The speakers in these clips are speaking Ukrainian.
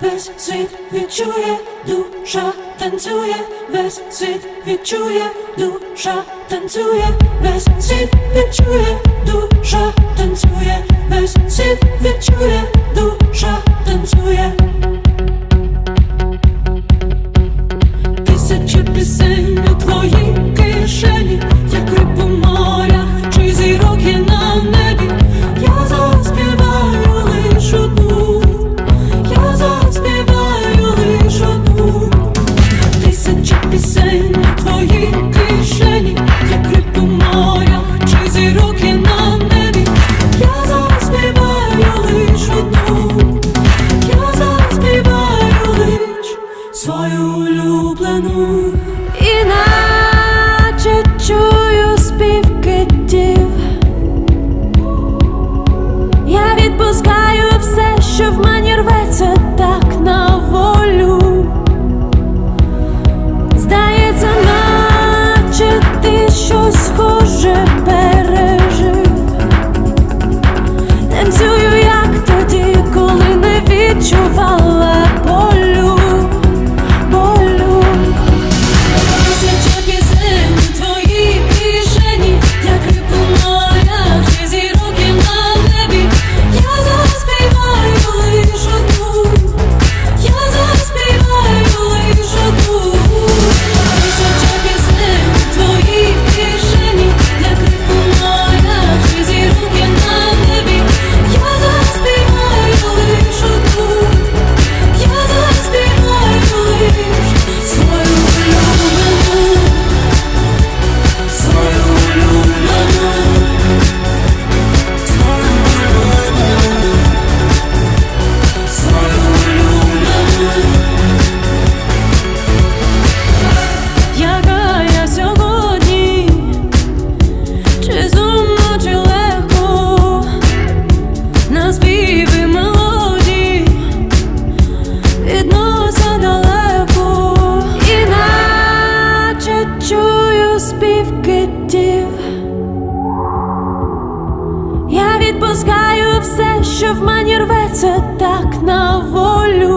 weź syt, wyczuje, dusza tancuje, weź syt, wyczuje, dusza tancuje, weź syt, wyczuje, dusza улюблену. Відпускаю все, що в мені рветься, так на волю.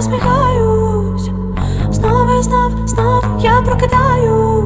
посміхаюсь, знов і знов, знов я прокидаюсь.